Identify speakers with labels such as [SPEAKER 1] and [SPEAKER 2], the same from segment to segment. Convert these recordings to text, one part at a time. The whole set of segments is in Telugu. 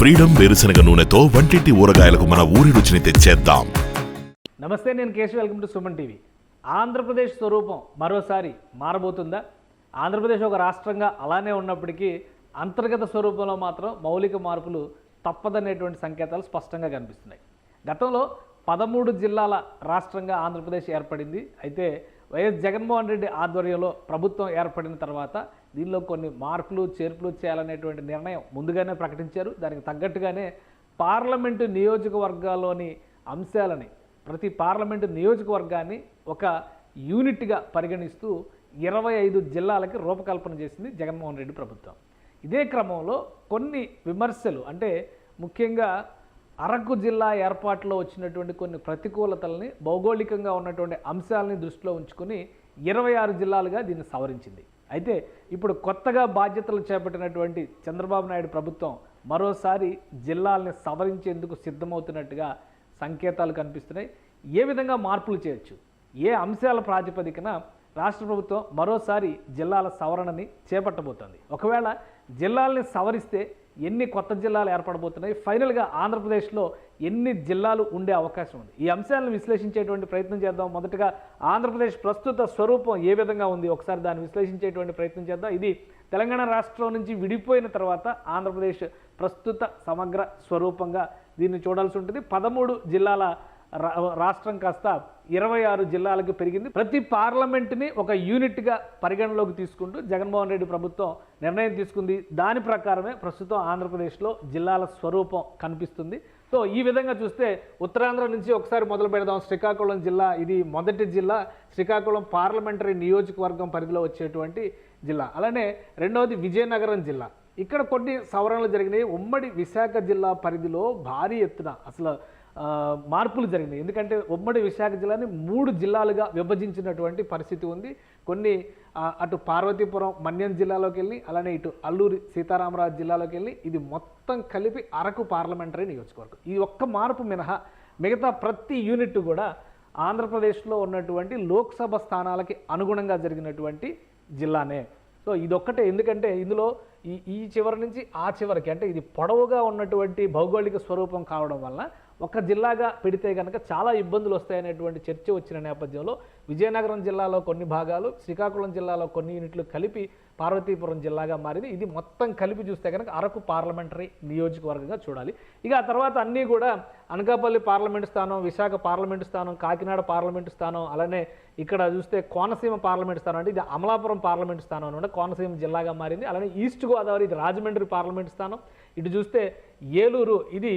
[SPEAKER 1] ఫ్రీడమ్ వేరుశనగ నూనెతో వంటింటి ఊరగాయలకు మన ఊరి రుచిని తెచ్చేద్దాం.
[SPEAKER 2] నమస్తే నేను Keshav. Welcome to Suman TV. Andhra Pradesh స్వరూపం మరోసారి మారబోతుందా? ఆంధ్రప్రదేశ్ ఒక రాష్ట్రంగా అలానే ఉన్నప్పటికీ అంతర్గత స్వరూపంలో మాత్రం మౌలిక మార్పులు తప్పదనేటువంటి సంకేతాలు స్పష్టంగా కనిపిస్తున్నాయి. గతంలో పదమూడు జిల్లాల రాష్ట్రంగా ఆంధ్రప్రదేశ్ ఏర్పడింది. అయితే వైఎస్ జగన్మోహన్ రెడ్డి ఆధ్వర్యంలో ప్రభుత్వం ఏర్పడిన తర్వాత దీనిలో కొన్ని మార్పులు చేర్పులు చేయాలనేటువంటి నిర్ణయం ముందుగానే ప్రకటించారు. దానికి తగ్గట్టుగానే పార్లమెంటు నియోజకవర్గాల్లోని అంశాలని ప్రతి పార్లమెంటు నియోజకవర్గాన్ని ఒక యూనిట్గా పరిగణిస్తూ ఇరవై ఐదు జిల్లాలకి రూపకల్పన చేసింది జగన్మోహన్ రెడ్డి ప్రభుత్వం. ఇదే క్రమంలో కొన్ని విమర్శలు అంటే ముఖ్యంగా అరకు జిల్లా ఏర్పాటులో వచ్చినటువంటి కొన్ని ప్రతికూలతల్ని భౌగోళికంగా ఉన్నటువంటి అంశాలని దృష్టిలో ఉంచుకొని ఇరవై ఆరు జిల్లాలుగా దీన్ని సవరించింది. అయితే ఇప్పుడు కొత్తగా బాధ్యతలు చేపట్టినటువంటి చంద్రబాబు నాయుడు ప్రభుత్వం మరోసారి జిల్లాల్ని సవరించేందుకు సిద్ధమవుతున్నట్టుగా సంకేతాలు కనిపిస్తున్నాయి. ఏ విధంగా మార్పులు చేయొచ్చు? ఏ అంశాల ప్రాతిపదికన రాష్ట్ర ప్రభుత్వం మరోసారి జిల్లాల సవరణని చేపట్టబోతోంది? ఒకవేళ జిల్లాల్ని సవరిస్తే ఎన్ని కొత్త జిల్లాలు ఏర్పడబోతున్నాయి. ఫైనల్గా ఆంధ్రప్రదేశ్లో ఎన్ని జిల్లాలు ఉండే అవకాశం ఉంది. ఈ అంశాలను విశ్లేషించేటువంటి ప్రయత్నం చేద్దాం. మొదటగా ఆంధ్రప్రదేశ్ ప్రస్తుత స్వరూపం ఏ విధంగా ఉంది? ఒకసారి దాన్ని విశ్లేషించేటువంటి ప్రయత్నం చేద్దాం. ఇది తెలంగాణ రాష్ట్రం నుంచి విడిపోయిన తర్వాత ఆంధ్రప్రదేశ్ ప్రస్తుత సమగ్ర స్వరూపంగా దీన్ని చూడాల్సి ఉంటుంది. పదమూడు జిల్లాల రాష్ట్రం కాస్త ఇరవై ఆరు జిల్లాలకు పెరిగింది. ప్రతి పార్లమెంట్ని ఒక యూనిట్గా పరిగణలోకి తీసుకుంటూ జగన్మోహన్ రెడ్డి ప్రభుత్వం నిర్ణయం తీసుకుంది. దాని ప్రకారమే ప్రస్తుతం ఆంధ్రప్రదేశ్లో జిల్లాల స్వరూపం కనిపిస్తుంది. సో ఈ విధంగా చూస్తే ఉత్తరాంధ్ర నుంచి ఒకసారి మొదలు పెడదాం. శ్రీకాకుళం జిల్లా ఇది మొదటి జిల్లా. శ్రీకాకుళం పార్లమెంటరీ నియోజకవర్గం పరిధిలో వచ్చేటువంటి జిల్లా. అలానే రెండవది విజయనగరం జిల్లా. ఇక్కడ కొన్ని సవరణలు జరిగినాయి. ఉమ్మడి విశాఖ జిల్లా పరిధిలో భారీ ఎత్తున అసలు మార్పులు జరిగినాయి. ఎందుకంటే ఉమ్మడి విశాఖ జిల్లాని మూడు జిల్లాలుగా విభజించినటువంటి పరిస్థితి ఉంది. కొన్ని అటు పార్వతీపురం మన్యం జిల్లాలోకి వెళ్ళి అలానే ఇటు అల్లూరి సీతారామరాజు జిల్లాలోకి వెళ్ళి ఇది మొత్తం కలిపి అరకు పార్లమెంటరీ నియోజకవర్గం. ఈ ఒక్క మార్పు మినహా మిగతా ప్రతి యూనిట్ కూడా ఆంధ్రప్రదేశ్లో ఉన్నటువంటి లోక్సభ స్థానాలకి అనుగుణంగా జరిగినటువంటి జిల్లానే. సో ఇదొక్కటే. ఎందుకంటే ఇందులో ఈ ఈ చివరి నుంచి ఆ చివరికి అంటే ఇది పొడవుగా ఉన్నటువంటి భౌగోళిక స్వరూపం కావడం వల్ల ఒక జిల్లాగా పెడితే కనుక చాలా ఇబ్బందులు వస్తాయనేటువంటి చర్చ వచ్చిన నేపథ్యంలో విజయనగరం జిల్లాలో కొన్ని భాగాలు శ్రీకాకుళం జిల్లాలో కొన్ని యూనిట్లు కలిపి పార్వతీపురం జిల్లాగా మారింది. ఇది మొత్తం కలిపి చూస్తే కనుక అరకు పార్లమెంటరీ నియోజకవర్గంగా చూడాలి. ఇక ఆ తర్వాత అన్నీ కూడా అనకాపల్లి పార్లమెంటు స్థానం విశాఖ పార్లమెంటు స్థానం కాకినాడ పార్లమెంటు స్థానం అలానే ఇక్కడ చూస్తే కోనసీమ పార్లమెంటు స్థానం అంటే ఇది అమలాపురం పార్లమెంటు స్థానం అనమాట. కోనసీమ జిల్లాగా మారింది. అలానే ఈస్ట్ గోదావరి ఇది రాజమండ్రి పార్లమెంటు స్థానం. ఇటు చూస్తే ఏలూరు ఇది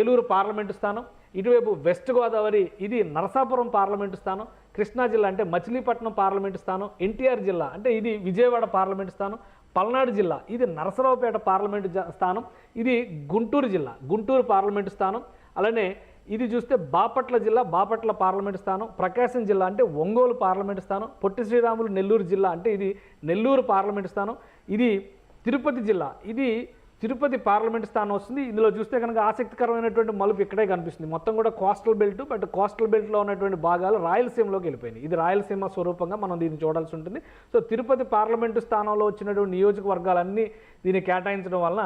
[SPEAKER 2] ఏలూరు పార్లమెంటు స్థానం. ఇటువైపు వెస్ట్ గోదావరి ఇది నరసాపురం పార్లమెంటు స్థానం. కృష్ణా జిల్లా అంటే మచిలీపట్నం పార్లమెంటు స్థానం ఎన్టీఆర్ జిల్లా అంటే ఇది విజయవాడ పార్లమెంటు స్థానం పల్నాడు జిల్లా ఇది నరసరావుపేట పార్లమెంటు స్థానం ఇది గుంటూరు జిల్లా గుంటూరు పార్లమెంటు స్థానం అలానే ఇది చూస్తే బాపట్ల జిల్లా బాపట్ల పార్లమెంటు స్థానం ప్రకాశం జిల్లా అంటే ఒంగోలు పార్లమెంటు స్థానం పొట్టి శ్రీరాములు నెల్లూరు జిల్లా అంటే ఇది నెల్లూరు పార్లమెంటు స్థానం ఇది తిరుపతి జిల్లా ఇది తిరుపతి పార్లమెంట్ స్థానం వస్తుంది. ఇందులో చూస్తే కనుక ఆసక్తికరమైనటువంటి మలుపు ఇక్కడే కనిపిస్తుంది. మొత్తం కూడా కోస్టల్ బెల్ట్ బట్ కోస్టల్ బెల్ట్లో ఉన్నటువంటి భాగాలు రాయలసీమలోకి వెళ్ళిపోయినాయి. ఇది రాయలసీమ స్వరూపంగా మనం దీన్ని చూడాల్సి ఉంటుంది. సో తిరుపతి పార్లమెంటు స్థానంలో వచ్చినటువంటి నియోజకవర్గాలన్నీ దీన్ని కేటాయించడం వలన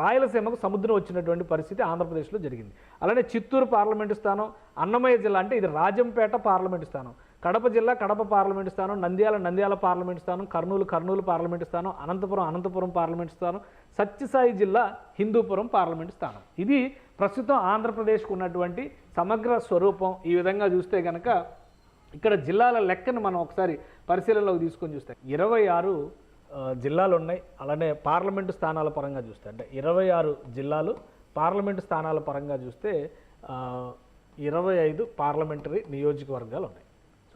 [SPEAKER 2] రాయలసీమకు సముద్రం వచ్చినటువంటి పరిస్థితి ఆంధ్రప్రదేశ్లో జరిగింది. అలానే చిత్తూరు పార్లమెంటు స్థానం అన్నమయ్య జిల్లా అంటే ఇది రాజంపేట పార్లమెంటు స్థానం. కడప జిల్లా కడప పార్లమెంటు స్థానం నంద్యాల నంద్యాల పార్లమెంటు స్థానం కర్నూలు కర్నూలు పార్లమెంటు స్థానం అనంతపురం అనంతపురం పార్లమెంటు స్థానం సత్యసాయి జిల్లా హిందూపురం పార్లమెంటు స్థానం. ఇది ప్రస్తుతం ఆంధ్రప్రదేశ్కు ఉన్నటువంటి సమగ్ర స్వరూపం. ఈ విధంగా చూస్తే కనుక ఇక్కడ జిల్లాల లెక్కను మనం ఒకసారి పరిశీలనలోకి తీసుకొని చూస్తే ఇరవై ఆరు జిల్లాలు ఉన్నాయి. అలానే పార్లమెంటు స్థానాల పరంగా చూస్తే అంటే ఇరవై ఆరు జిల్లాలు పార్లమెంటు స్థానాల పరంగా చూస్తే ఇరవై ఐదు పార్లమెంటరీ నియోజకవర్గాలు ఉన్నాయి.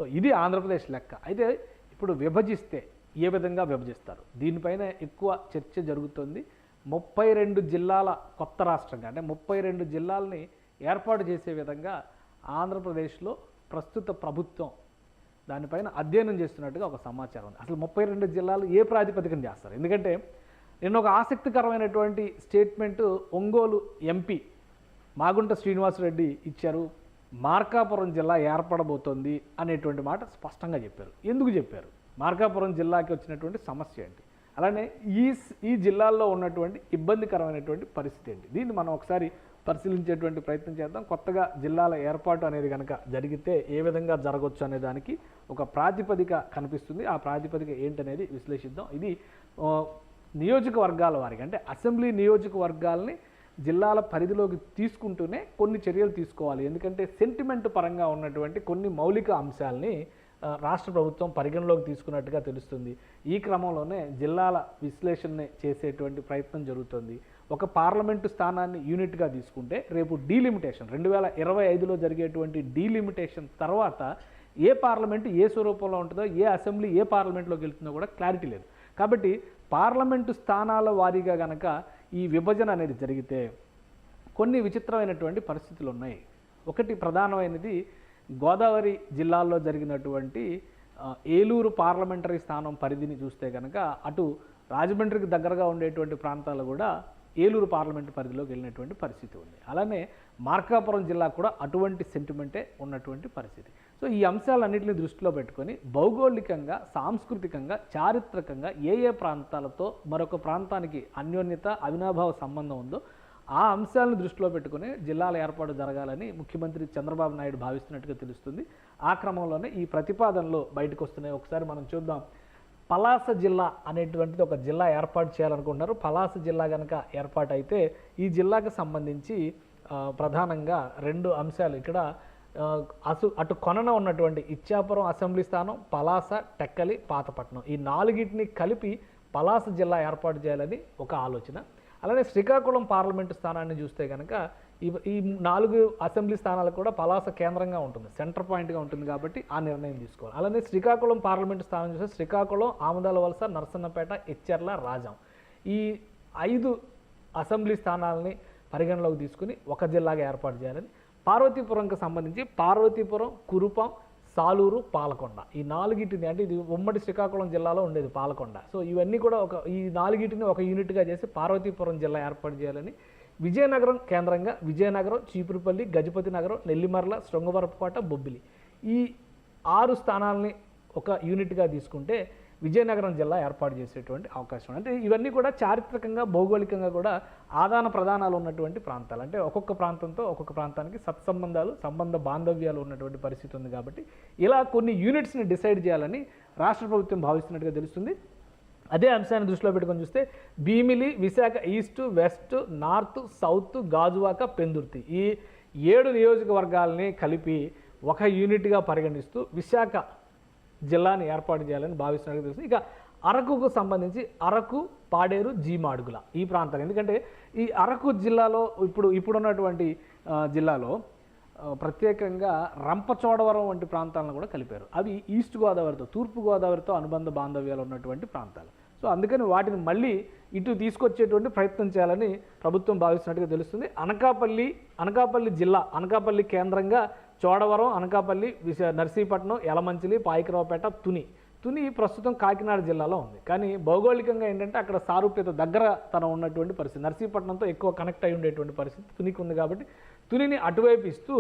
[SPEAKER 2] సో ఇది ఆంధ్రప్రదేశ్ లెక్క. అయితే ఇప్పుడు విభజిస్తే ఏ విధంగా విభజిస్తారు? దీనిపైన ఎక్కువ చర్చ జరుగుతుంది. ముప్పై రెండు జిల్లాల కొత్త రాష్ట్రంగా అంటే ముప్పై రెండు జిల్లాలని ఏర్పాటు చేసే విధంగా ఆంధ్రప్రదేశ్లో ప్రస్తుత ప్రభుత్వం దానిపైన అధ్యయనం చేస్తున్నట్టుగా ఒక సమాచారం ఉంది. అసలు ముప్పై రెండు జిల్లాలు ఏ ప్రాతిపదికన చేస్తారు? ఎందుకంటే నిన్న ఒక ఆసక్తికరమైనటువంటి స్టేట్మెంట్ ఒంగోలు ఎంపీ మాగుంట శ్రీనివాసరెడ్డి ఇచ్చారు. మార్కాపురం జిల్లా ఏర్పడబోతోంది అనేటువంటి మాట స్పష్టంగా చెప్పారు. ఎందుకు చెప్పారు? మార్కాపురం జిల్లాకి వచ్చినటువంటి సమస్య ఏంటి? అలానే ఈ ఈ జిల్లాల్లో ఉన్నటువంటి ఇబ్బందికరమైనటువంటి పరిస్థితి ఏంటి? దీన్ని మనం ఒకసారి పరిశీలించేటువంటి ప్రయత్నం చేద్దాం. కొత్తగా జిల్లాల ఏర్పాటు అనేది కనుక జరిగితే ఏ విధంగా జరగవచ్చు అనే దానికి ఒక ప్రాతిపదిక కనిపిస్తుంది. ఆ ప్రాతిపదిక ఏంటనేది విశ్లేషిద్దాం. ఇది నియోజకవర్గాల వారికి అంటే అసెంబ్లీ నియోజకవర్గాల్ని జిల్లాల పరిధిలోకి తీసుకుంటూనే కొన్ని చర్యలు తీసుకోవాలి. ఎందుకంటే సెంటిమెంట్ పరంగా ఉన్నటువంటి కొన్ని మౌలిక అంశాలని రాష్ట్ర ప్రభుత్వం పరిగణలోకి తీసుకున్నట్టుగా తెలుస్తుంది. ఈ క్రమంలోనే జిల్లాల విశ్లేషణ చేసేటువంటి ప్రయత్నం జరుగుతుంది. ఒక పార్లమెంటు స్థానాన్ని యూనిట్గా తీసుకుంటే రేపు డీలిమిటేషన్ రెండు వేల ఇరవై ఐదులో జరిగేటువంటి డీలిమిటేషన్ తర్వాత ఏ పార్లమెంటు ఏ స్వరూపంలో ఉంటుందో ఏ అసెంబ్లీ ఏ పార్లమెంట్లోకి వెళ్తుందో కూడా క్లారిటీ లేదు. కాబట్టి పార్లమెంటు స్థానాల వారీగా గనక ఈ విభజన అనేది జరిగితే కొన్ని విచిత్రమైనటువంటి పరిస్థితులు ఉన్నాయి ఒకటి ప్రధానమైనది గోదావరి జిల్లాల్లో జరిగినటువంటి ఏలూరు పార్లమెంటరీ స్థానం పరిధిని చూస్తే కనుక అటు రాజమండ్రికి దగ్గరగా ఉండేటువంటి ప్రాంతాలు కూడా ఏలూరు పార్లమెంటు పరిధిలోకి వెళ్ళినటువంటి పరిస్థితి ఉంది. అలానే మార్కాపురం జిల్లా కూడా అటువంటి సెంటిమెంటే ఉన్నటువంటి పరిస్థితి. సో ఈ అంశాలన్నింటినీ దృష్టిలో పెట్టుకొని భౌగోళికంగా సాంస్కృతికంగా చారిత్రకంగా ఏ ఏ ప్రాంతాలతో మరొక ప్రాంతానికి అన్యోన్యత అవినాభావ సంబంధం ఉందో ఆ అంశాలను దృష్టిలో పెట్టుకుని జిల్లాల ఏర్పాటు జరగాలని ముఖ్యమంత్రి చంద్రబాబు నాయుడు భావిస్తున్నట్టుగా తెలుస్తుంది. ఆ క్రమంలోనే ఈ ప్రతిపాదనలు బయటకు వస్తున్నాయి ఒకసారి మనం చూద్దాం. పలాస జిల్లా అనేటువంటిది ఒక జిల్లా ఏర్పాటు చేయాలనుకుంటున్నారు. పలాస జిల్లా కనుక ఏర్పాటు అయితే ఈ జిల్లాకు సంబంధించి ప్రధానంగా రెండు అంశాలు ఇక్కడ అసు అటు కొనన ఉన్నటువంటి ఇచ్చాపురం అసెంబ్లీ స్థానం పలాస టెక్కలి పాతపట్నం. ఈ నాలుగిటిని కలిపి పలాస జిల్లా ఏర్పాటు చేయాలని ఒక ఆలోచన. అలానే శ్రీకాకుళం పార్లమెంటు స్థానాన్ని చూస్తే కనుక ఈ ఈ నాలుగు అసెంబ్లీ స్థానాలు కూడా పలాస కేంద్రంగా ఉంటుంది సెంటర్ పాయింట్గా ఉంటుంది కాబట్టి ఆ నిర్ణయం తీసుకోవాలి. అలానే శ్రీకాకుళం పార్లమెంటు స్థానం చూస్తే శ్రీకాకుళం ఆమదాల వలస నరసన్నపేట ఎచ్చెర్ల రాజాం. ఈ ఐదు అసెంబ్లీ స్థానాలని పరిగణలోకి తీసుకుని ఒక జిల్లాగా ఏర్పాటు చేయాలని పార్వతీపురంకి సంబంధించి పార్వతీపురం కురుపం సాలూరు పాలకొండ. ఈ నాలుగిటిని అంటే ఇది ఉమ్మడి శ్రీకాకుళం జిల్లాలో ఉండేది పాలకొండ. సో ఇవన్నీ కూడా ఒక ఈ నాలుగిటిని ఒక యూనిట్గా చేసి పార్వతీపురం జిల్లా ఏర్పాటు చేయాలని విజయనగరం కేంద్రంగా విజయనగరం చీపురుపల్లి గజపతి నగరం నెల్లిమర్ల శృంగవరపుకోట బొబ్బిలి. ఈ ఆరు స్థానాలని ఒక యూనిట్గా తీసుకుంటే విజయనగరం జిల్లా ఏర్పాటు చేసేటువంటి అవకాశం అంటే ఇవన్నీ కూడా చారిత్రకంగా భౌగోళికంగా కూడా ఆదాన ప్రధానాలు ఉన్నటువంటి ప్రాంతాలు. అంటే ఒక్కొక్క ప్రాంతంతో ఒక్కొక్క ప్రాంతానికి సత్సంబంధాలు సంబంధ బాంధవ్యాలు ఉన్నటువంటి పరిస్థితి ఉంది కాబట్టి ఇలా కొన్ని యూనిట్స్ని డిసైడ్ చేయాలని రాష్ట్ర ప్రభుత్వం భావిస్తున్నట్టుగా తెలుస్తుంది. అదే అంశాన్ని దృష్టిలో పెట్టుకొని చూస్తే Bhimili Visakha east west north south Gajuwaka Pendurthi ఈ ఏడు నియోజకవర్గాల్ని కలిపి ఒక యూనిట్గా పరిగణిస్తూ విశాఖ జిల్లాని ఏర్పాటు చేయాలని భావిస్తున్నట్టు తెలుస్తుంది ఇక అరకుకు సంబంధించి అరకు పాడేరు జీమాడుగుల ఈ ప్రాంతాలు. ఎందుకంటే ఈ అరకు జిల్లాలో ఇప్పుడు ఇప్పుడున్నటువంటి జిల్లాలో ప్రత్యేకంగా రంపచోడవరం వంటి ప్రాంతాలను కూడా కలిపారు. అవి ఈస్ట్ గోదావరితో తూర్పు గోదావరితో అనుబంధ బాంధవ్యాలు ఉన్నటువంటి ప్రాంతాలు. సో అందుకని వాటిని మళ్ళీ ఇటు తీసుకొచ్చేటువంటి ప్రయత్నం చేయాలని ప్రభుత్వం భావిస్తున్నట్టుగా తెలుస్తుంది. అనకాపల్లి అనకాపల్లి జిల్లా అనకాపల్లి కేంద్రంగా చోడవరం అనకాపల్లి విశ నర్సీపట్నం యలమంచిలి పాయకరావుపేట తుని. తుని ప్రస్తుతం కాకినాడ జిల్లాలో ఉంది. కానీ భౌగోళికంగా ఏంటంటే అక్కడ సారూప్యత దగ్గర తన ఉన్నటువంటి పరిస్థితి. నర్సీపట్నంతో ఎక్కువ కనెక్ట్ అయి ఉండేటువంటి పరిస్థితి తునికి ఉంది కాబట్టి తునిని అటువైపు ఇస్తూ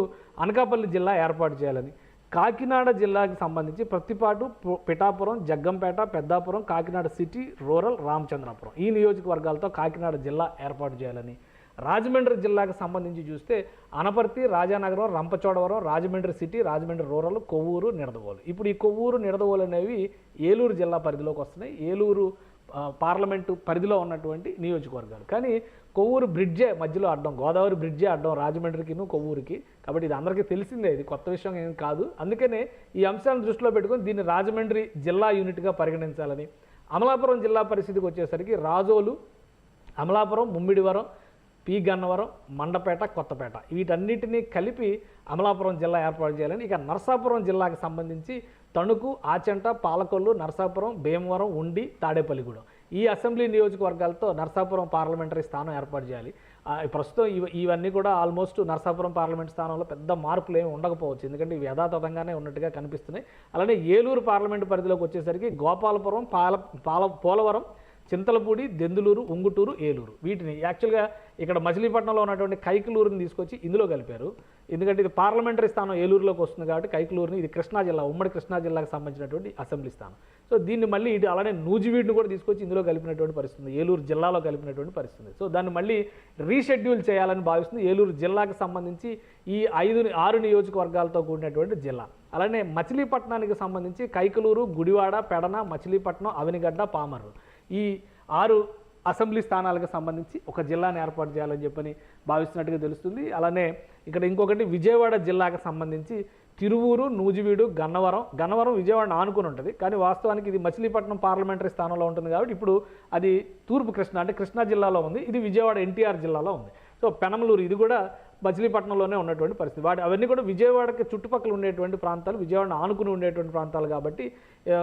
[SPEAKER 2] అనకాపల్లి జిల్లా ఏర్పాటు చేయాలని. కాకినాడ జిల్లాకి సంబంధించి ప్రతిపాటు పిఠాపురం జగ్గంపేట పెద్దాపురం కాకినాడ సిటీ రూరల్ రామచంద్రాపురం. ఈ నియోజకవర్గాలతో కాకినాడ జిల్లా ఏర్పాటు చేయాలని రాజమండ్రి జిల్లాకు సంబంధించి చూస్తే అనపర్తి రాజానగరం రంపచోడవరం రాజమండ్రి సిటీ రాజమండ్రి రూరల్ కొవ్వూరు నిడదవోలు. ఇప్పుడు ఈ కొవ్వూరు నిడదవోలు అనేవి ఏలూరు జిల్లా పరిధిలోకి వస్తున్నాయి. ఏలూరు పార్లమెంటు పరిధిలో ఉన్నటువంటి నియోజకవర్గాలు. కానీ కొవ్వూరు బ్రిడ్జే మధ్యలో అడ్డం గోదావరి బ్రిడ్జే అడ్డం రాజమండ్రికిను కొవ్వూరుకి. కాబట్టి ఇది అందరికీ తెలిసిందే ఇది కొత్త విషయం ఏం కాదు. అందుకనే ఈ అంశాలను దృష్టిలో పెట్టుకొని దీన్ని రాజమండ్రి జిల్లా యూనిట్గా పరిగణించాలని. అమలాపురం జిల్లా పరిస్థితికి వచ్చేసరికి రాజోలు అమలాపురం ముమ్మిడివరం పి గన్నవరం మండపేట కొత్తపేట. వీటన్నిటినీ కలిపి అమలాపురం జిల్లా ఏర్పాటు చేయాలని ఇక నరసాపురం జిల్లాకు సంబంధించి తణుకు ఆచంట పాలకొల్లు నరసాపురం భీమవరం ఉండి తాడేపల్లిగూడెం ఈ అసెంబ్లీ నియోజకవర్గాలతో నరసాపురం పార్లమెంటరీ స్థానం ఏర్పాటు చేయాలి. ప్రస్తుతం ఇవ ఇవన్నీ కూడా ఆల్మోస్ట్ నరసాపురం పార్లమెంట్ స్థానంలో పెద్ద మార్పులు ఏమి ఉండకపోవచ్చు. ఎందుకంటే ఇవి యథాతథంగానే ఉన్నట్టుగా కనిపిస్తున్నాయి. అలానే ఏలూరు పార్లమెంటు పరిధిలోకి వచ్చేసరికి గోపాలపురం పాల పాల పోలవరం చింతలపూడి దెందులూరు ఉంగుటూరు ఏలూరు. వీటిని యాక్చువల్గా ఇక్కడ మచిలీపట్నంలో ఉన్నటువంటి కైకలూరుని తీసుకొచ్చి ఇందులో కలిపారు. ఎందుకంటే ఇది పార్లమెంటరీ స్థానం ఏలూరులోకి వస్తుంది కాబట్టి కైకలూరుని ఇది కృష్ణా జిల్లా ఉమ్మడి కృష్ణా జిల్లాకు సంబంధించినటువంటి అసెంబ్లీ స్థానం. సో దీన్ని మళ్ళీ ఇటు అలానే నూజివీడుని కూడా తీసుకొచ్చి ఇందులో కలిపినటువంటి పరిస్థితి ఏలూరు జిల్లాలో కలిపినటువంటి పరిస్థితి సో దాన్ని మళ్ళీ రీషెడ్యూల్ చేయాలని భావిస్తుంది. ఏలూరు జిల్లాకు సంబంధించి ఈ ఐదు ఆరు నియోజకవర్గాలతో కూడినటువంటి జిల్లా. అలానే మచిలీపట్నానికి సంబంధించి కైకలూరు గుడివాడ పెడన మచిలీపట్నం అవినిగడ్డ పామర్రు. ఈ ఆరు అసెంబ్లీ స్థానాలకు సంబంధించి ఒక జిల్లాను ఏర్పాటు చేయాలని చెప్పని భావిస్తున్నట్టుగా తెలుస్తుంది. అలానే ఇక్కడ ఇంకొకటి విజయవాడ జిల్లాకు సంబంధించి తిరువూరు నూజివీడు గన్నవరం గన్నవరం విజయవాడను ఆనుకుని ఉంటుంది. కానీ వాస్తవానికి ఇది మచిలీపట్నం పార్లమెంటరీ స్థానంలో ఉంటుంది కాబట్టి ఇప్పుడు అది తూర్పు కృష్ణ అంటే కృష్ణా జిల్లాలో ఉంది ఇది విజయవాడ ఎన్టీఆర్ జిల్లాలో ఉంది. సో పెనమలూరు ఇది కూడా మచిలీపట్నంలోనే ఉన్నటువంటి పరిస్థితి. వాటి అవన్నీ కూడా విజయవాడకి చుట్టుపక్కల ఉండేటువంటి ప్రాంతాలు విజయవాడను ఆనుకుని ఉండేటువంటి ప్రాంతాలు కాబట్టి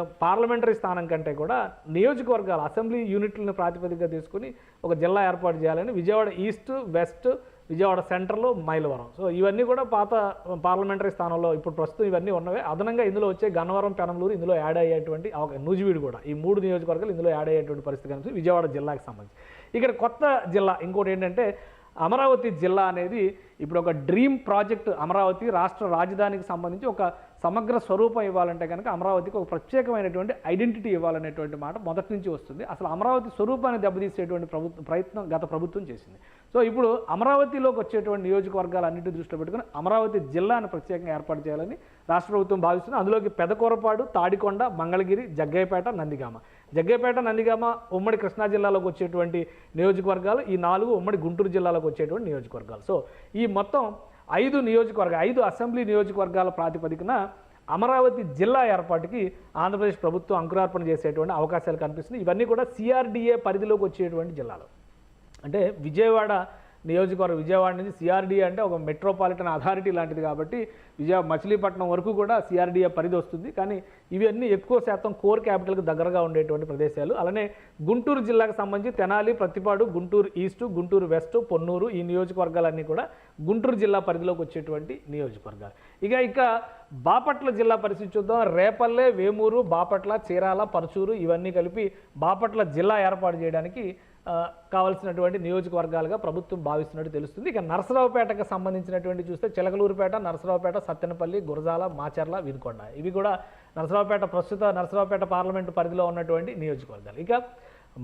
[SPEAKER 2] పార్లమెంటరీ స్థానం కంటే కూడా నియోజకవర్గాలు అసెంబ్లీ యూనిట్లను ప్రాతిపదికగా తీసుకుని ఒక జిల్లా ఏర్పాటు చేయాలని విజయవాడ ఈస్ట్ వెస్ట్ విజయవాడ సెంటర్లో మైలవరం. సో ఇవన్నీ కూడా పాత పార్లమెంటరీ స్థానంలో ఇప్పుడు ప్రస్తుతం ఇవన్నీ ఉన్నవే. అదనంగా ఇందులో వచ్చే గన్నవరం పెనంలూరు ఇందులో యాడ్ అయ్యేటువంటి అవక- నూజివీడు కూడా. ఈ మూడు నియోజకవర్గాలు ఇందులో యాడ్ అయ్యేటువంటి పరిస్థితి కనిపిస్తుంది విజయవాడ జిల్లాకి సంబంధించి. ఇక్కడ కొత్త జిల్లా ఇంకోటి ఏంటంటే అమరావతి జిల్లా అనేది ఇప్పుడు ఒక డ్రీమ్ ప్రాజెక్ట్ అమరావతి రాష్ట్ర రాజధానికి సంబంధించి ఒక సమగ్ర స్వరూపం ఇవ్వాలంటే కనుక అమరావతికి ఒక ప్రత్యేకమైనటువంటి ఐడెంటిటీ ఇవ్వాలనేటువంటి మాట మొదటి నుంచి వస్తుంది. అసలు అమరావతి స్వరూపాన్ని దెబ్బతీసేటువంటి ప్రభుత్వం ప్రయత్నం గత ప్రభుత్వం చేసింది. సో ఇప్పుడు అమరావతిలోకి వచ్చేటువంటి నియోజకవర్గాలన్నింటి దృష్టిలో పెట్టుకుని అమరావతి జిల్లాను ప్రత్యేకంగా ఏర్పాటు చేయాలని రాష్ట్ర ప్రభుత్వం భావిస్తుంది. అందులోకి పెదకూరపాడు తాడికొండ మంగళగిరి జగ్గయ్యపేట నందిగామ. జగ్గేపేట నందిగామ ఉమ్మడి కృష్ణా జిల్లాలోకి వచ్చేటువంటి నియోజకవర్గాలు ఈ నాలుగు ఉమ్మడి గుంటూరు జిల్లాలోకి వచ్చేటువంటి నియోజకవర్గాలు. సో ఈ మొత్తం ఐదు నియోజకవర్గ ఐదు అసెంబ్లీ నియోజకవర్గాల ప్రాతిపదికన అమరావతి జిల్లా ఏర్పాటుకి ఆంధ్రప్రదేశ్ ప్రభుత్వం అంకురార్పణ చేసేటువంటి అవకాశాలు కనిపిస్తున్నాయి. ఇవన్నీ కూడా సిఆర్డిఏ పరిధిలోకి వచ్చేటువంటి జిల్లాలు. అంటే విజయవాడ నియోజకవర్గం విజయవాడ నుంచి సిఆర్డీఏ అంటే ఒక మెట్రోపాలిటన్ అథారిటీ లాంటిది కాబట్టి విజయ మచిలీపట్నం వరకు కూడా సిఆర్డీఏ పరిధి వస్తుంది. కానీ ఇవన్నీ ఎక్కువ శాతం కోర్ క్యాపిటల్కి దగ్గరగా ఉండేటువంటి ప్రదేశాలు. అలానే గుంటూరు జిల్లాకు సంబంధించి తెనాలి ప్రతిపాడు గుంటూరు ఈస్ట్ గుంటూరు వెస్ట్ పొన్నూరు ఈ నియోజకవర్గాలన్నీ కూడా గుంటూరు జిల్లా పరిధిలోకి వచ్చేటువంటి నియోజకవర్గాలు. ఇక ఇక బాపట్ల జిల్లా పరిస్థితి చూద్దాం. రేపల్లె వేమూరు బాపట్ల చీరాల పరచూరు ఇవన్నీ కలిపి బాపట్ల జిల్లా ఏర్పాటు చేయడానికి కావాల్సినటువంటి నియోజకవర్గాలుగా ప్రభుత్వం భావిస్తున్నట్టు తెలుస్తుంది. ఇక నరసరావుపేటకు సంబంధించినటువంటి చూస్తే చిలకలూరుపేట నరసరావుపేట సత్తెనపల్లి గురజాల మాచర్ల వినుకొండ ఇవి కూడా నరసరావుపేట ప్రస్తుత నరసరావుపేట పార్లమెంటు పరిధిలో ఉన్నటువంటి నియోజకవర్గాలు. ఇక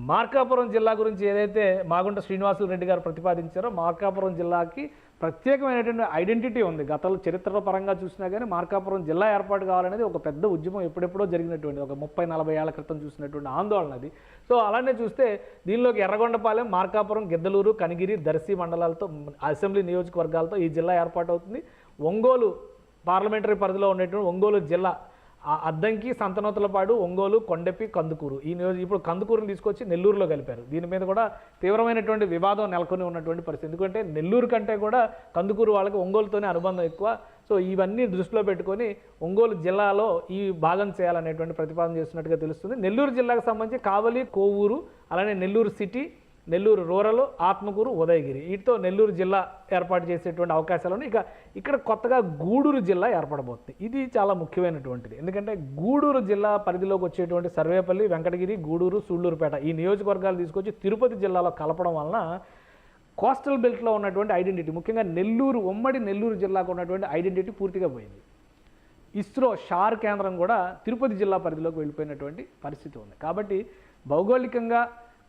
[SPEAKER 2] మార్కాపురం జిల్లా గురించి ఏదైతే మాగుంట శ్రీనివాసులు రెడ్డి గారు ప్రతిపాదించారో మార్కాపురం జిల్లాకి ప్రత్యేకమైనటువంటి ఐడెంటిటీ ఉంది. గతంలో చరిత్ర పరంగా చూసినా కానీ మార్కాపురం జిల్లా ఏర్పాటు కావాలనేది ఒక పెద్ద ఉద్యమం ఎప్పుడెప్పుడో జరిగినటువంటి ఒక ముప్పై నలభై ఏళ్ళ క్రితం చూసినటువంటి ఆందోళన అది. సో అలానే చూస్తే దీనిలోకి ఎర్రగొండపాలెం మార్కాపురం గిద్దలూరు కనిగిరి దర్శి మండలాలతో అసెంబ్లీ నియోజకవర్గాలతో ఈ జిల్లా ఏర్పాటు అవుతుంది ఒంగోలు పార్లమెంటరీ పరిధిలో ఉండేటువంటి ఒంగోలు జిల్లా అద్దంకి సంతనోతులపాడు ఒంగోలు కొండెపి కందుకూరు. ఈ నియోజక ఇప్పుడు కందుకూరుని తీసుకొచ్చి నెల్లూరులో కలిపారు. దీని మీద కూడా తీవ్రమైనటువంటి వివాదం నెలకొని ఉన్నటువంటి పరిస్థితి. ఎందుకంటే నెల్లూరు కంటే కూడా కందుకూరు వాళ్ళకి ఒంగోలుతోనే అనుబంధం ఎక్కువ. సో ఇవన్నీ దృష్టిలో పెట్టుకొని ఒంగోలు జిల్లాలో ఈ భాగం చేయాలనేటువంటి ప్రతిపాదన చేస్తున్నట్టుగా తెలుస్తుంది. నెల్లూరు జిల్లాకు సంబంధించి కావలి కోవూరు అలానే నెల్లూరు సిటీ నెల్లూరు రూరల్ ఆత్మకూరు ఉదయగిరి. వీటితో నెల్లూరు జిల్లా ఏర్పాటు చేసేటువంటి అవకాశాలు ఉన్నాయి ఇక ఇక్కడ కొత్తగా గూడూరు జిల్లా ఏర్పడబోతుంది. ఇది చాలా ముఖ్యమైనటువంటిది. ఎందుకంటే గూడూరు జిల్లా పరిధిలోకి వచ్చేటువంటి సర్వేపల్లి వెంకటగిరి గూడూరు సూళ్ళూరుపేట ఈ నియోజకవర్గాలు తీసుకొచ్చి తిరుపతి జిల్లాలో కలపడం వలన కోస్టల్ బెల్ట్లో ఉన్నటువంటి ఐడెంటిటీ ముఖ్యంగా నెల్లూరు ఉమ్మడి నెల్లూరు జిల్లాకు ఉన్నటువంటి ఐడెంటిటీ పూర్తిగా పోయింది. ఇస్రో షార్ కేంద్రం కూడా తిరుపతి జిల్లా పరిధిలోకి వెళ్ళిపోయినటువంటి పరిస్థితి ఉంది. కాబట్టి భౌగోళికంగా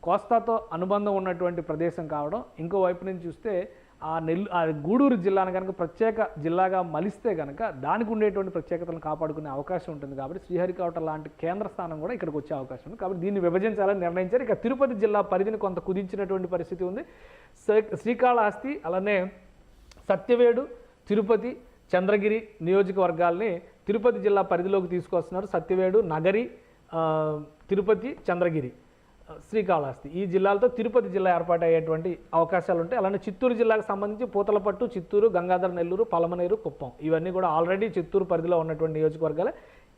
[SPEAKER 2] కోస్తాతో అనుబంధం ఉన్నటువంటి ప్రదేశం కావడం ఇంకో వైపు నుంచి చూస్తే ఆ నెల్లు ఆ గూడూరు జిల్లాను కనుక ప్రత్యేక జిల్లాగా మలిస్తే కనుక దానికి ఉండేటువంటి ప్రత్యేకతలను కాపాడుకునే అవకాశం ఉంటుంది కాబట్టి శ్రీహరికోట లాంటి కేంద్ర స్థానం కూడా ఇక్కడికి వచ్చే అవకాశం ఉంది. కాబట్టి దీన్ని విభజించాలని నిర్ణయించారు. ఇక తిరుపతి జిల్లా పరిధిని కొంత కుదించినటువంటి పరిస్థితి ఉంది. శ్రీ- శ్రీకాళహస్తి అలానే సత్యవేడు తిరుపతి చంద్రగిరి నియోజకవర్గాల్ని తిరుపతి జిల్లా పరిధిలోకి తీసుకొస్తున్నారు. సత్యవేడు నగరి తిరుపతి చంద్రగిరి. శ్రీకాళహస్తి. ఈ జిల్లాలతో తిరుపతి జిల్లా ఏర్పాటు అయ్యేటువంటి అవకాశాలు ఉంటాయి అలానే చిత్తూరు జిల్లాకు సంబంధించి పూతలపట్టు చిత్తూరు గంగాధర నెల్లూరు పలమనేరు కుప్పం. ఇవన్నీ కూడా ఆల్రెడీ చిత్తూరు పరిధిలో ఉన్నటువంటి నియోజకవర్గాలే.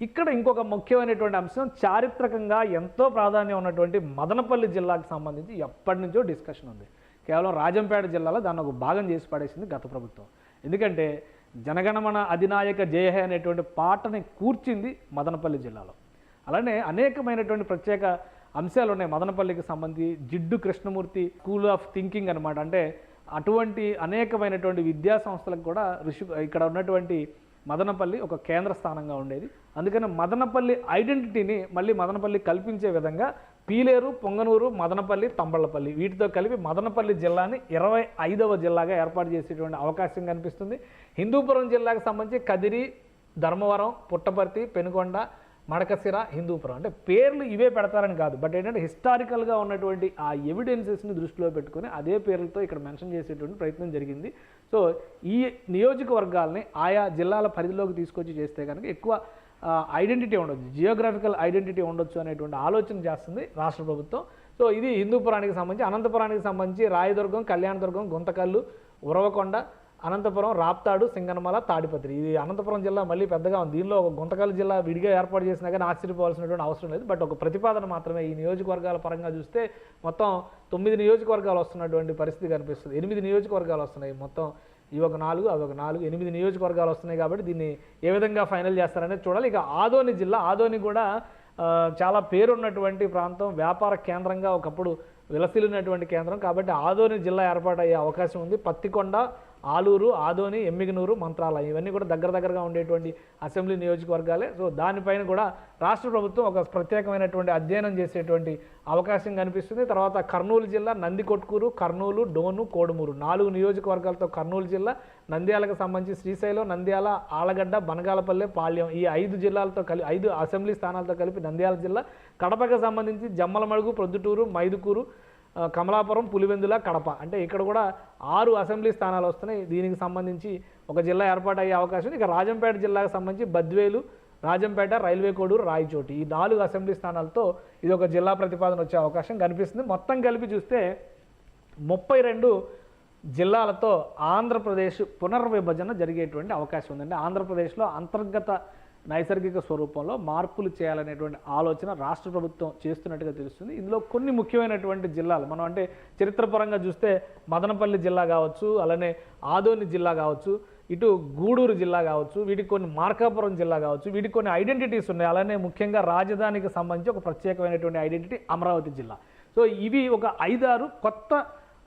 [SPEAKER 2] ఇక్కడ ఇంకొక ముఖ్యమైనటువంటి అంశం చారిత్రకంగా ఎంతో ప్రాధాన్యం ఉన్నటువంటి మదనపల్లి జిల్లాకు సంబంధించి ఎప్పటి నుంచో డిస్కషన్ ఉంది. కేవలం రాజంపేట జిల్లాలో దాన్ని ఒక భాగం చేసి పడేసింది గత ప్రభుత్వం. ఎందుకంటే జనగణమన అధినాయక జయహే అనేటువంటి పాటని కూర్చింది మదనపల్లి జిల్లాలో. అలానే అనేకమైనటువంటి ప్రత్యేక అంశాలు ఉన్నాయి మదనపల్లికి సంబంధించి Jiddu Krishnamurti school of thinking అనమాట అంటే అటువంటి అనేకమైనటువంటి విద్యా సంస్థలకు కూడా ఋషి ఇక్కడ ఉన్నటువంటి మదనపల్లి ఒక కేంద్ర స్థానంగా ఉండేది. అందుకని మదనపల్లి ఐడెంటిటీని మళ్ళీ మదనపల్లి కల్పించే విధంగా పీలేరు పొంగనూరు మదనపల్లి తంబళ్ళపల్లి వీటితో కలిపి మదనపల్లి జిల్లాని ఇరవై ఐదవ జిల్లాగా ఏర్పాటు చేసేటువంటి అవకాశం కనిపిస్తుంది. హిందూపురం జిల్లాకు సంబంధించి కదిరి ధర్మవరం పుట్టపర్తి పెనుకొండ మడకసిర హిందూపురం అంటే పేర్లు ఇవే పెడతారని కాదు. బట్ ఏంటంటే హిస్టారికల్గా ఉన్నటువంటి ఆ ఎవిడెన్సెస్ని దృష్టిలో పెట్టుకొని అదే పేర్లతో ఇక్కడ మెన్షన్ చేసేటువంటి ప్రయత్నం జరిగింది. సో ఈ నియోజకవర్గాల్ని ఆయా జిల్లాల పరిధిలోకి తీసుకొచ్చి చేస్తే కనుక ఎక్కువ ఐడెంటిటీ ఉండొచ్చు. జియోగ్రఫికల్ ఐడెంటిటీ ఉండొచ్చు అనేటువంటి ఆలోచన చేస్తుంది రాష్ట్ర ప్రభుత్వం. సో ఇది హిందూపురానికి సంబంధించి అనంతపురానికి సంబంధించి రాయదుర్గం కళ్యాణదుర్గం గుంతకల్లు ఉరవకొండ అనంతపురం రాప్తాడు సింగనమల తాడిపత్రి. ఇది అనంతపురం జిల్లా మళ్ళీ పెద్దగా ఉంది. దీనిలో ఒక గుంతకల్ జిల్లా విడిగా ఏర్పాటు చేసినా కానీ ఆశ్చర్యపోవాల్సినటువంటి అవసరం లేదు. బట్ ఒక ప్రతిపాదన మాత్రమే ఈ నియోజకవర్గాల పరంగా చూస్తే మొత్తం తొమ్మిది నియోజకవర్గాలు వస్తున్నటువంటి పరిస్థితి కనిపిస్తుంది. ఎనిమిది నియోజకవర్గాలు వస్తున్నాయి మొత్తం. ఇవి ఒక నాలుగు అవి ఒక నాలుగు ఎనిమిది నియోజకవర్గాలు వస్తున్నాయి కాబట్టి దీన్ని ఏ విధంగా ఫైనల్ చేస్తారనేది చూడాలి. ఇక ఆదోని జిల్లా ఆదోని కూడా చాలా పేరున్నటువంటి ప్రాంతం. వ్యాపార కేంద్రంగా ఒకప్పుడు విలసిల్లినటువంటి కేంద్రం. కాబట్టి ఆదోని జిల్లా ఏర్పాటయ్యే అవకాశం ఉంది. పత్తికొండ ఆలూరు ఆదోని ఎమ్మిగనూరు మంత్రాలయం ఇవన్నీ కూడా దగ్గర దగ్గరగా ఉండేటువంటి అసెంబ్లీ నియోజకవర్గాలే. సో దానిపైన కూడా రాష్ట్ర ప్రభుత్వం ఒక ప్రత్యేకమైనటువంటి అధ్యయనం చేసేటువంటి అవకాశం కనిపిస్తుంది. తర్వాత కర్నూలు జిల్లా నందికొట్కూరు కర్నూలు డోను కోడుమూరు నాలుగు నియోజకవర్గాలతో కర్నూలు జిల్లా నంద్యాలకు సంబంధించి శ్రీశైలం నంద్యాల ఆలగడ్డ బనగాలపల్లె పాళ్యం ఈ ఐదు జిల్లాలతో కలిపి ఐదు అసెంబ్లీ స్థానాలతో కలిపి నంద్యాల జిల్లా కడపకు సంబంధించి జమ్మలమడుగు ప్రొద్దుటూరు మైదుకూరు కమలాపురం పులివెందుల కడప. అంటే ఇక్కడ కూడా ఆరు అసెంబ్లీ స్థానాలు వస్తున్నాయి. దీనికి సంబంధించి ఒక జిల్లా ఏర్పాటు అయ్యే అవకాశం ఉంది. ఇక రాజంపేట జిల్లాకు సంబంధించి బద్వేలు రాజంపేట రైల్వే కోడూరు రాయచోటి. ఈ నాలుగు అసెంబ్లీ స్థానాలతో ఇది ఒక జిల్లా ప్రతిపాదన వచ్చే అవకాశం కనిపిస్తుంది. మొత్తం కలిపి చూస్తే ముప్పై రెండు జిల్లాలతో ఆంధ్రప్రదేశ్ పునర్విభజన జరిగేటువంటి అవకాశం ఉందండి. ఆంధ్రప్రదేశ్లో అంతర్గత నైసర్గిక స్వరూపంలో మార్పులు చేయాలనేటువంటి ఆలోచన రాష్ట్ర ప్రభుత్వం చేస్తున్నట్టుగా తెలుస్తుంది. ఇందులో కొన్ని ముఖ్యమైనటువంటి జిల్లాలు మనం అంటే చరిత్రపరంగా చూస్తే మదనపల్లి జిల్లా కావచ్చు అలానే ఆదోని జిల్లా కావచ్చు ఇటు గూడూరు జిల్లా కావచ్చు వీటికి కొన్ని మార్కాపురం జిల్లా కావచ్చు వీటికి కొన్ని ఐడెంటిటీస్ ఉన్నాయి. అలానే ముఖ్యంగా రాజధానికి సంబంధించి ఒక ప్రత్యేకమైనటువంటి ఐడెంటిటీ అమరావతి జిల్లా. సో ఇవి ఒక ఐదారు కొత్త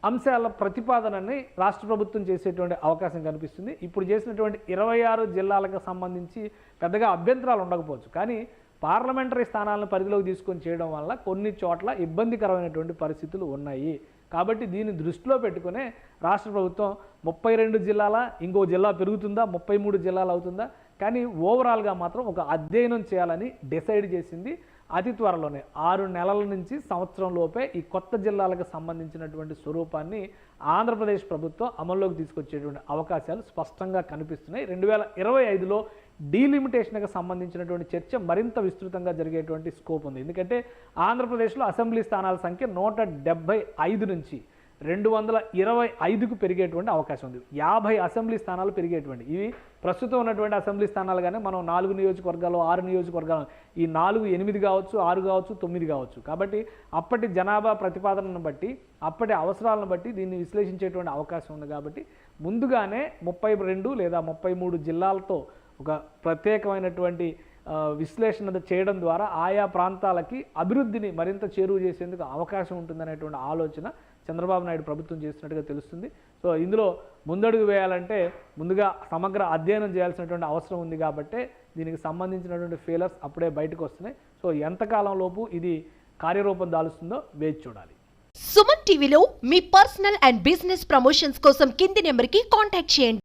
[SPEAKER 2] అంశాల ప్రతిపాదనని రాష్ట్ర ప్రభుత్వం చేసేటువంటి అవకాశం కనిపిస్తుంది. ఇప్పుడు చేసినటువంటి ఇరవై ఆరు జిల్లాలకు సంబంధించి పెద్దగా అభ్యంతరాలు ఉండకపోవచ్చు. కానీ పార్లమెంటరీ స్థానాలను పరిధిలోకి తీసుకొని చేయడం వల్ల కొన్ని చోట్ల ఇబ్బందికరమైనటువంటి పరిస్థితులు ఉన్నాయి. కాబట్టి దీన్ని దృష్టిలో పెట్టుకునే రాష్ట్ర ప్రభుత్వం ముప్పై రెండు జిల్లాల ఇంకో జిల్లా పెరుగుతుందా? ముప్పై మూడు జిల్లాలు అవుతుందా? కానీ ఓవరాల్గా మాత్రం ఒక అధ్యయనం చేయాలని డిసైడ్ చేసింది అతి త్వరలోనే. ఆరు నెలల నుంచి సంవత్సరం లోపే ఈ కొత్త జిల్లాలకు సంబంధించినటువంటి స్వరూపాన్ని ఆంధ్రప్రదేశ్ ప్రభుత్వం అమల్లోకి తీసుకొచ్చేటువంటి అవకాశాలు స్పష్టంగా కనిపిస్తున్నాయి. రెండు వేల ఇరవై ఐదులో డీలిమిటేషన్కి సంబంధించినటువంటి చర్చ మరింత విస్తృతంగా జరిగేటువంటి స్కోప్ ఉంది. ఎందుకంటే ఆంధ్రప్రదేశ్లో అసెంబ్లీ స్థానాల సంఖ్య నూట ఐదు నుంచి రెండు వందల ఇరవై ఐదుకు పెరిగేటువంటి అవకాశం ఉంది. యాభై అసెంబ్లీ స్థానాలు పెరిగేటువంటి. ఇవి ప్రస్తుతం ఉన్నటువంటి అసెంబ్లీ స్థానాలు కానీ మనం నాలుగు నియోజకవర్గాలు ఆరు నియోజకవర్గాలు ఈ నాలుగు ఎనిమిది కావచ్చు ఆరు కావచ్చు తొమ్మిది కావచ్చు. కాబట్టి అప్పటి జనాభా ప్రతిపాదనను బట్టి అప్పటి అవసరాలను బట్టి దీన్ని విశ్లేషించేటువంటి అవకాశం ఉంది కాబట్టి ముందుగానే ముప్పై రెండు లేదా ముప్పై మూడు జిల్లాలతో ఒక ప్రత్యేకమైనటువంటి విశ్లేషణ చేయడం ద్వారా ఆయా ప్రాంతాలకి అభివృద్ధిని మరింత చేరువ చేసేందుకు అవకాశం ఉంటుందనేటువంటి ఆలోచన చంద్రబాబు నాయుడు ప్రభుత్వం చేస్తున్నట్టుగా తెలుస్తుంది. సో ఇందులో ముందడుగు వేయాలంటే ముందుగా సమగ్ర అధ్యయనం చేయాల్సినటువంటి అవసరం ఉంది కాబట్టే దీనికి సంబంధించినటువంటి ఫెయిలర్స్ అప్పుడే బయటకు వస్తున్నాయి. సో ఎంతకాలం లోపు ఇది కార్యరూపం దాలుస్తుందో వేచి చూడాలి.
[SPEAKER 3] సుమన్ టీవీలో మీ పర్సనల్ అండ్ బిజినెస్ ప్రమోషన్స్ కోసం కింది నెంబర్కి కాంటాక్ట్ చేయండి.